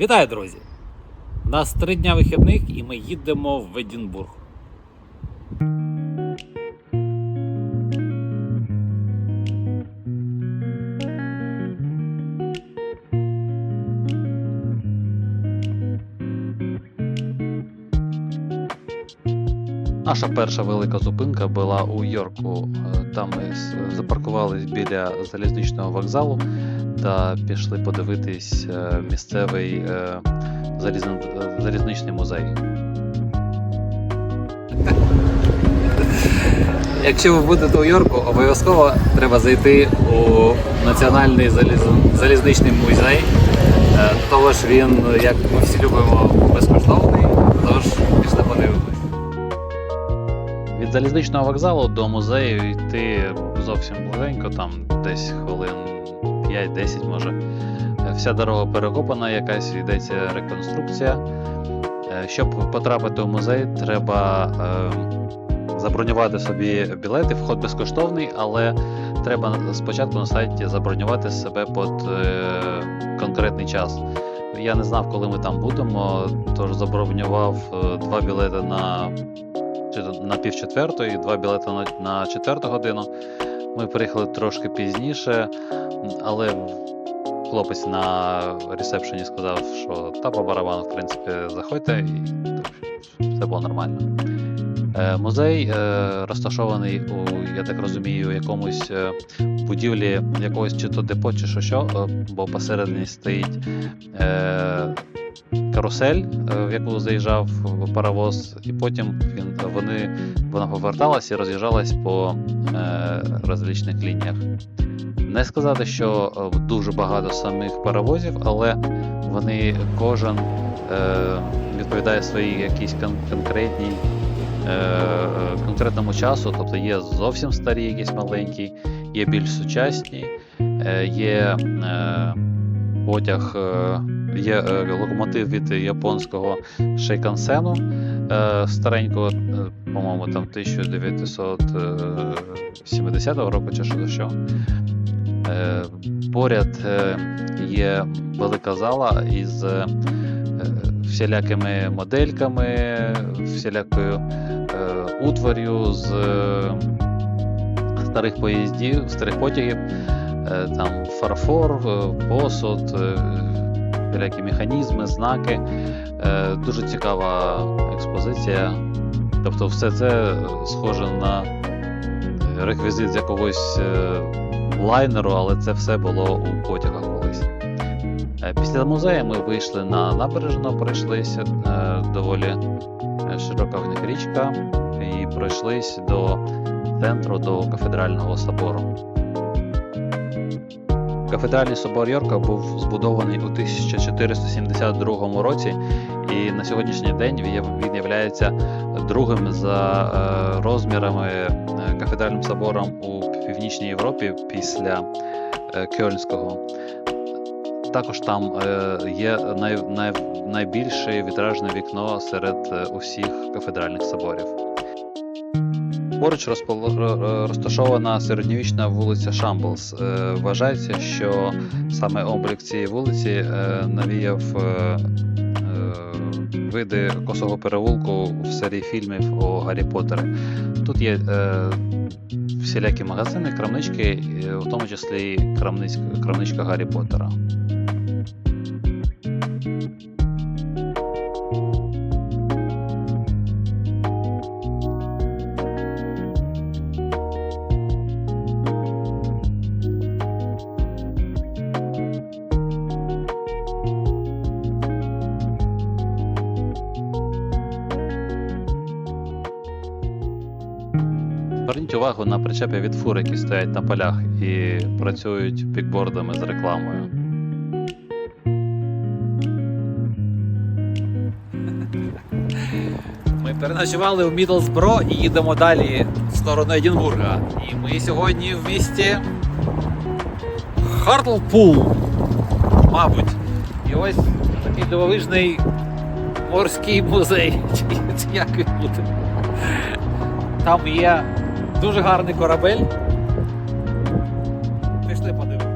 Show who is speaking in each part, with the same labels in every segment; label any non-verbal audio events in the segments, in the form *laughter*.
Speaker 1: Вітаю, друзі! У нас три дня вихідних і ми їдемо в Едінбург.
Speaker 2: Наша перша велика зупинка була у Йорку. Там ми запаркувались біля залізничного вокзалу та пішли подивитись е, місцевий е, залізн- залізничний музей.
Speaker 1: Якщо ви будете у Йорку, обов'язково треба зайти у Національний заліз- залізничний музей. Е, Того він, як ми всі любимо, безкоштовний. Тож пішли подивимось.
Speaker 2: Від залізничного вокзалу до музею йти зовсім близенько, там десь хвилин 5-10 може. Вся дорога перекопана, якась йдеться реконструкція. Е, Щоб потрапити у музей, треба е, забронювати собі білети. Вход безкоштовний, але треба спочатку на сайті забронювати себе під е, конкретний час. Я не знав, коли ми там будемо, тож забронював два білети на чи на пів четвертої, два білети на, четверту годину. Ми приїхали трошки пізніше, але хлопець на ресепшені сказав, що та по барабану, в принципі, заходьте, і все було нормально. Е, Музей е, розташований у, я так розумію, якомусь е, будівлі якогось чи то депо, чи що, що бо посередині стоїть карусель, е, в яку заїжджав паровоз, і потім він, вони, вона поверталась і роз'їжджалась по е, розлічних лініях. Не сказати, що е, дуже багато самих паровозів, але вони кожен е, відповідає своїй якійсь кон- конкретній е, конкретному часу, тобто є зовсім старі, якісь маленькі, є більш сучасні, е, є е, потяг, е, є е, локомотив від японського Шейкансену е, старенького, е, по-моєму, там 1970 року чи що. що. Поряд є велика зала із всілякими модельками, всілякою утварю з старих поїздів, старих потягів. Там фарфор, посуд, всілякі механізми, знаки. Е, Дуже цікава експозиція. Тобто, все це схоже на реквізит з якогось е, лайнеру, але це все було у потягах колись. Е, Після музею ми вийшли на набережну, пройшлися е, доволі е, широка в них річка і пройшлись до центру, до кафедрального собору. Кафедральний собор Йорка був збудований у 1472 році, і на сьогоднішній день він є- другим за е, розмірами е, кафедральним собором у Північній Європі після е, Кьольнського. Також там є най, най, найбільше вітражне вікно серед усіх кафедральних соборів. Поруч розташована середньовічна вулиця Шамблс. Е, Вважається, що саме облік цієї вулиці е, навіяв е, види косого переулку в серії фільмів о Гаррі Поттері. Тут є всілякі магазини, крамнички, в тому числі і крамничка Гаррі Поттера. Зверніть увагу на причепи від фур, які стоять на полях і працюють пікбордами з рекламою.
Speaker 1: Ми переночували у Мідлсбро і їдемо далі в сторону Едінбурга. І ми сьогодні в місті Хартлпул, мабуть. І ось такий дивовижний морський музей. *laughs* Як він буде. Там є дуже гарний корабель. Пішли подивимось.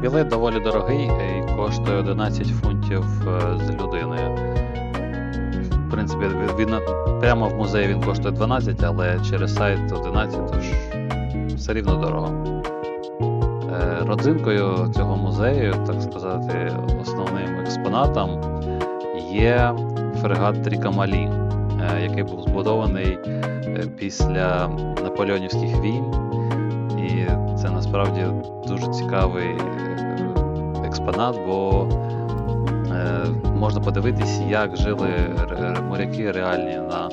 Speaker 2: Білет доволі дорогий і коштує 11 фунтів е, з людини. В принципі, він, прямо в музеї він коштує 12, але через сайт 11, тож все рівно дорого. Е, Родзинкою цього музею, так сказати, основним експонатом є фрегат Трікамалі, е, який був збудований е, після наполеонівських війн. І це насправді дуже цікавий е, експонат, бо е, можна подивитись, як жили моряки реальні на,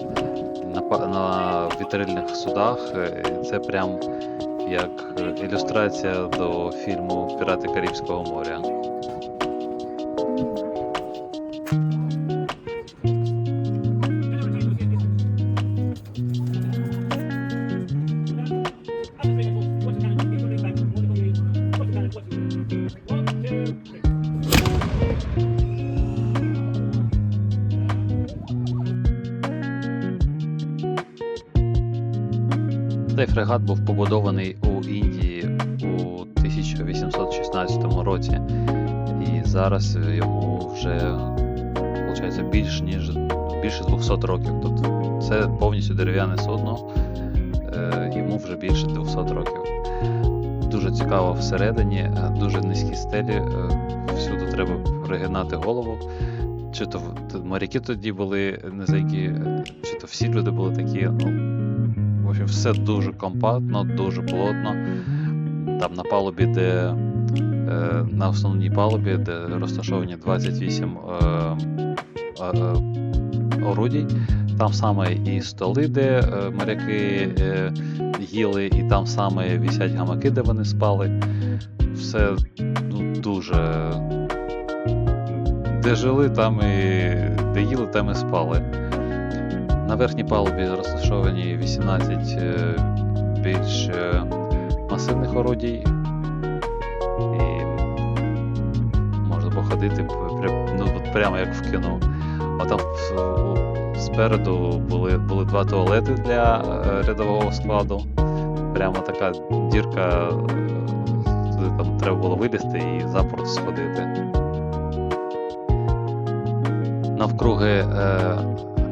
Speaker 2: на, на вітрильних судах. Е, Це прям як е, ілюстрація до фільму Пірати Карибського моря. Фрегат був побудований у Індії у 1816 році, і зараз йому вже виходить, більш ніж більше 200 років. Тобто це повністю дерев'яне судно, е, йому вже більше 200 років. Дуже цікаво всередині, е, дуже низькі стелі, е, всюди треба пригинати голову. Чи то моряки тоді були низенькі, е, чи то всі люди були такі. Ну, в все дуже компактно, дуже плотно. Там на палубі, де е, на основній палубі, де розташовані 28 е, е, орудій. Там саме і столи, де моряки їли, і там саме вісять гамаки, де вони спали. Все ну, дуже. Де жили, там і де їли, там і спали. На верхній палубі розташовані 18 е, більш е, масивних орудій. І можна походити ну, прямо як в кіно. А там спереду були, були два туалети для е, рядового складу. Прямо така дірка, туди там треба було вилізти і запорт сходити. Навкруги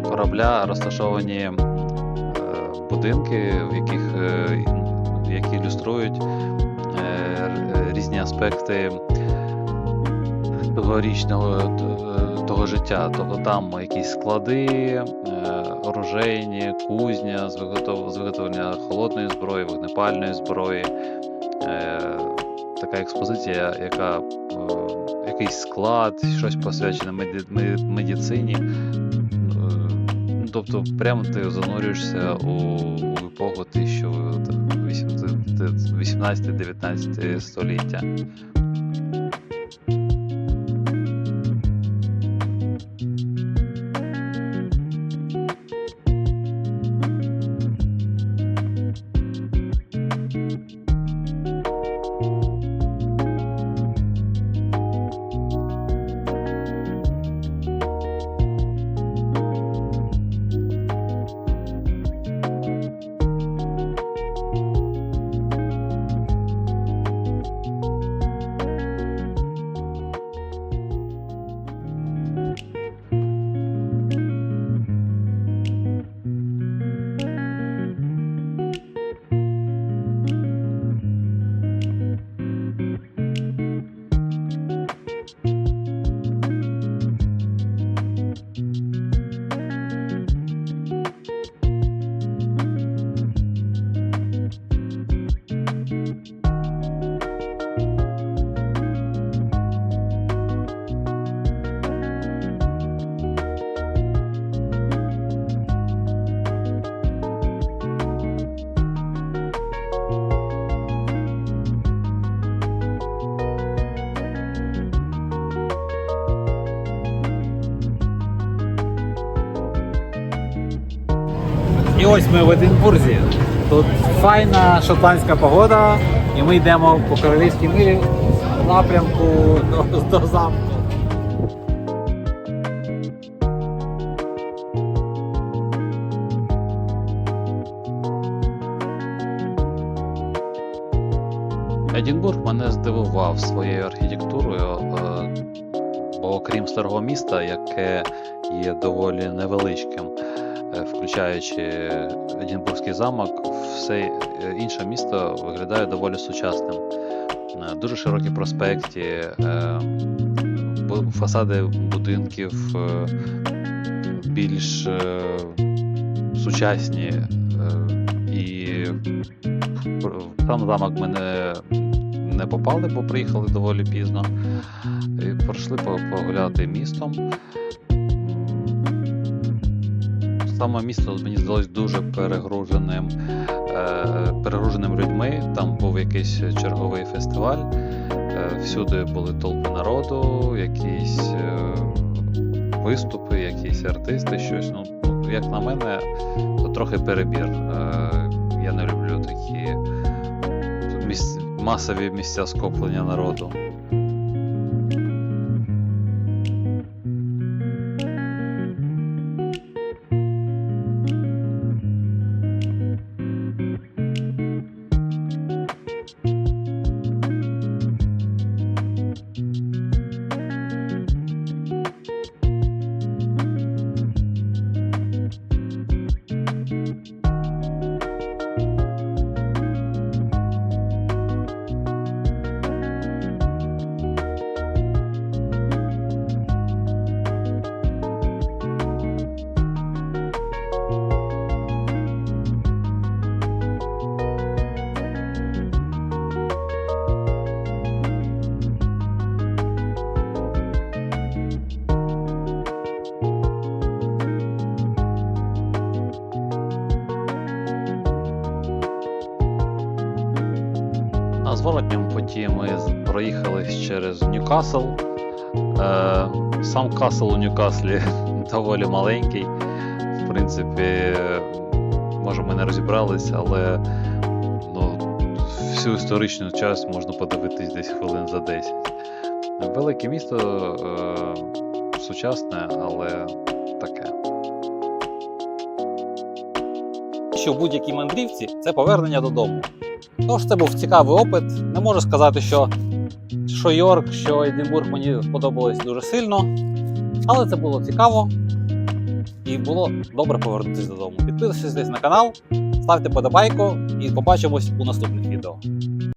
Speaker 2: корабля розташовані е, будинки, в яких, е, які ілюструють е, різні аспекти тогорічного того життя. Тобто там якісь склади, оружейні, кузня з виготов- з виготовлення холодної зброї, вогнепальної зброї. Така експозиція, яка якийсь склад, щось посвячене медицині. Тобто, прямо ти занурюєшся у, у епоху 18-19 століття.
Speaker 1: І ось ми в Единбурзі. Тут файна шотландська погода, і ми йдемо по королівській милі в напрямку до, до замку.
Speaker 2: Едінбург мене здивував своєю архітектурою, е, бо окрім старого міста, яке є доволі невеличким, включаючи Едінбурзький замок, все е, інше місто виглядає доволі сучасним. Е, Дуже широкі проспекті, е, фасади будинків е, більш е, сучасні. е, І сам замок ми не, не попали, бо приїхали доволі пізно. І пройшли погуляти містом. Саме місто мені здалось дуже перегруженим, е, перегруженим людьми. Там був якийсь черговий фестиваль. Е, всюди були толпи народу, якісь е, виступи, якісь артисти, щось. Ну, як на мене, то трохи перебір. Я не люблю такі міс... масові місця скоплення народу. Зворотньому путі ми з- проїхали через Ньюкасл. Е, сам касл у Ньюкаслі *laughs* доволі маленький. В принципі, може ми не розібрались, але ну, всю історичну часть можна подивитись десь хвилин за 10. Велике місто е, сучасне, але таке.
Speaker 3: що в будь-якій мандрівці це повернення додому. Тож це був цікавий опит. Не можу сказати, що, що Йорк, що Единбург мені сподобалось дуже сильно. Але це було цікаво і було добре повернутися додому. Підписуйтесь на канал, ставте подобайку і побачимось у наступних відео.